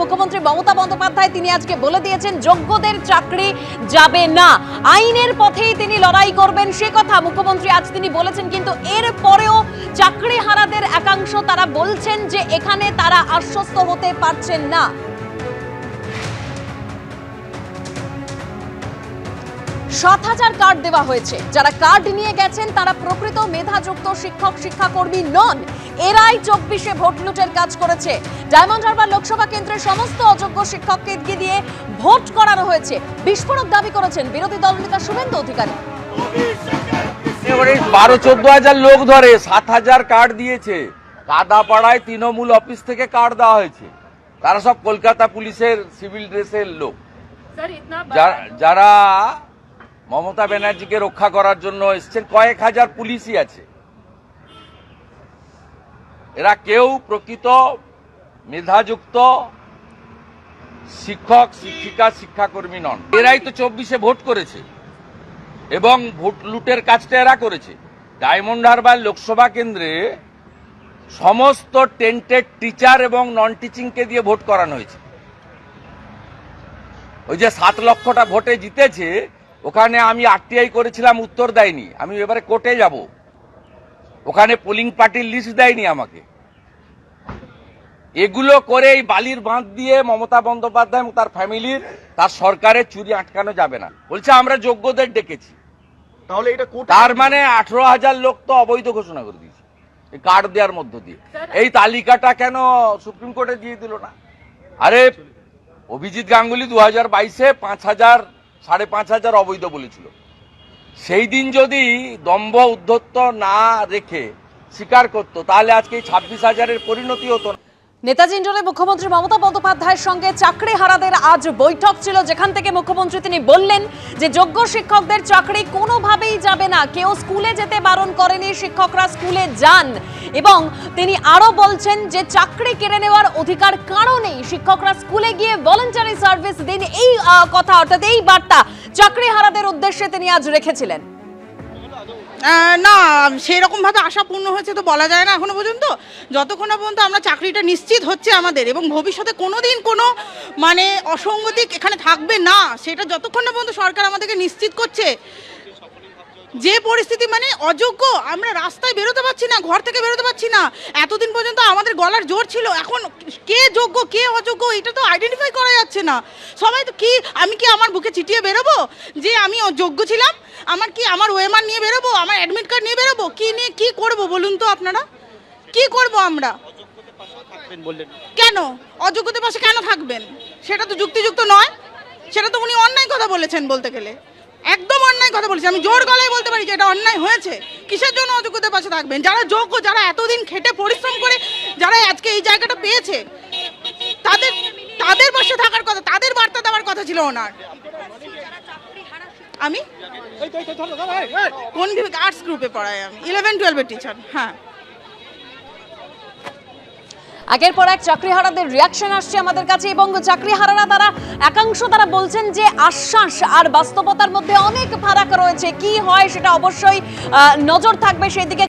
মুখ্যমন্ত্রী মমতা বন্দ্যোপাধ্যায় তিনি আজকে বলে দিয়েছেন, যোগ্যদের চাকরি যাবে না। আইনের পথেই তিনি লড়াই করবেন, সে কথা মুখ্যমন্ত্রী আজ তিনি বলেছেন, কিন্তু এর পরেও চাকরি হারাদের একাংশ তারা বলছেন যে এখানে তারা আশ্বস্ত হতে পারছেন না। সাত হাজার কার্ড দেওয়া হয়েছে। যারা কার্ড নিয়ে গেছেন তারা প্রকৃত মেধাযুক্ত শিক্ষক শিক্ষাকর্মী নন। এরাই চব্বিশে ভোট লুটের কাজ করেছে। ডায়মন্ড হারবার লোকসভা কেন্দ্রের সমস্ত অযোগ্য শিক্ষককে দিয়ে ভোট করানো হয়েছে। বিস্ফোরক দাবি করেছেন বিরোধী দলনেতা শুভেন্দু অধিকারী। বারো চোদ্দ হাজার লোক ধরে সাত হাজার কার্ড দিয়েছে। কাদাপাড়ায় তৃণমূল অফিস থেকে কার্ড দেওয়া হয়েছে। তারা সব কলকাতা পুলিশের সিভিল ড্রেসের লোক। যারা মমতা ব্যানার্জিকে রক্ষা করার জন্য এসছেন কয়েক হাজার পুলিশই আছে। এরা কেউ প্রকৃত মেধাযুক্ত শিক্ষক, শিক্ষিকা, শিক্ষাকর্মী নন। এরাই তো চব্বিশে ভোট করেছে এবং ভোট লুটের কাজটা এরা করেছে। ডায়মন্ড হারবার লোকসভা কেন্দ্রে সমস্ত টেন্টেড টিচার এবং নন টিচিংকে দিয়ে ভোট করানো হয়েছে। ওই যে সাত লক্ষটা ভোটে জিতেছে ওখানে আমি আরটিআই করেছিলাম উত্তর দেয়নি। আমি এবারে কোর্টে যাব। ওখানে পোলিং পার্টির লিস্ট দেয়নি আমাকে। এগুলো করে এই বালির বাঁধ দিয়ে মমতা বন্দ্যোপাধ্যায় এবং তার ফ্যামিলির তার সরকারের চুরি আটকানো যাবে না। বলছে আমরা যোগ্যদের ডেকেছি। তাহলে এটা কোর্টে তার মানে আঠারো হাজার লোক তো অবৈধ ঘোষণা করে দিয়েছে এই কার্ড দেওয়ার মধ্য দিয়ে। এই তালিকাটা কেন সুপ্রিম কোর্টে দিয়ে দিল না? আরে অভিজিৎ গাঙ্গুলি দু হাজার বাইশে পাঁচ হাজার সাড়ে পাঁচ হাজার অবৈধ বলেছিল। সেই দিন যদি দম্ভ উদ্ধত্ত না রেখে স্বীকার করতো, তাহলে আজকে এই ছাব্বিশ হাজারের পরিণতি হতো না। নেতাজি ইন্ডোরে মুখ্যমন্ত্রী মমতা বন্দ্যোপাধ্যায়ের সঙ্গে চাকরি হারাদের আজ বৈঠক ছিল, যেখান থেকে মুখ্যমন্ত্রী তিনি বললেন যে যোগ্য শিক্ষকদের চাকরি কোনোভাবেই যাবে না। কেউ স্কুলে যেতে বারণ করেনি, শিক্ষকরা স্কুলে যান। এবং তিনি আরও বলছেন যে চাকরি কেড়ে নেওয়ার অধিকার কারণেই শিক্ষকরা স্কুলে গিয়ে ভলেন্টারি সার্ভিস দিন, এই কথা, অর্থাৎ এই বার্তা চাকরি হারাদের উদ্দেশ্যে তিনি আজ রেখেছিলেন। না সেই রকম ভাবে আশা পূর্ণ হয়েছে তো বলা যায় না এখনও পর্যন্ত। যতক্ষণ না পর্যন্ত আমরা চাকরিটা নিশ্চিত হচ্ছে আমাদের এবং ভবিষ্যতে কোনো দিন কোনো মানে অসঙ্গতি এখানে থাকবে না, সেটা যতক্ষণ না পর্যন্ত সরকার আমাদেরকে নিশ্চিত করছে। যে পরিস্থিতি মানে অযোগ্য, আমরা রাস্তায় বেরোতে পারছি না, ঘর থেকে বেরোতে পারছি না। এতদিন পর্যন্ত আমাদের গলার জোর ছিল, এখন কে যোগ্য, কে অযোগ্য, এটা তো আইডেন্টিফাই করা যাচ্ছে না। সবাই তো কি, আমি কি আমার বুকে চিটিয়ে বেরোবো যে আমি যোগ্য ছিলাম? কি আমার ওয়েমার নিয়ে বেরোবো? আমার অ্যাডমিট কার্ড নিয়ে বেরোবো? কি নিয়ে কি করব বলুন তো আপনারা? কি করব আমরা? কেন? অযোগ্যতার পাশে কেন থাকবেন? সেটা তো যুক্তিযুক্ত নয়। সেটা তো উনি অন্যায় কথা বলেছেন বলতে গেলে। একদম অন্যায় কথা বলেছেন। আমি জোর গলায় বলতে পারি যে এটা অন্যায় হয়েছে। কিসের জন্য অযোগ্যতার পাশে থাকবেন? যারা যোগ্য যারা এতদিন খেটে পরিশ্রম করে যারা আজকে এই জায়গাটা পেয়েছে তাদের তাদের পাশে থাকার কথা তাদের বার্তা দেওয়ার কথা ছিল ওনার। আমি? কোন আর্টস গ্রুপে পড়াই আমি। ইলেভেন টুয়েলভের টিচার হ্যাঁ। আগের পর এক চাকরি হারাদের রিয়াকশন আসছে আমাদের কাছে, এবং চাকরি হারারা তারা একাংশ তারা বলছেন যে আশ্বাস আর বাস্তবতার মধ্যে অনেক ফারাক রয়েছে। কি হয় সেটা অবশ্যই নজর থাকবে সেই দিকে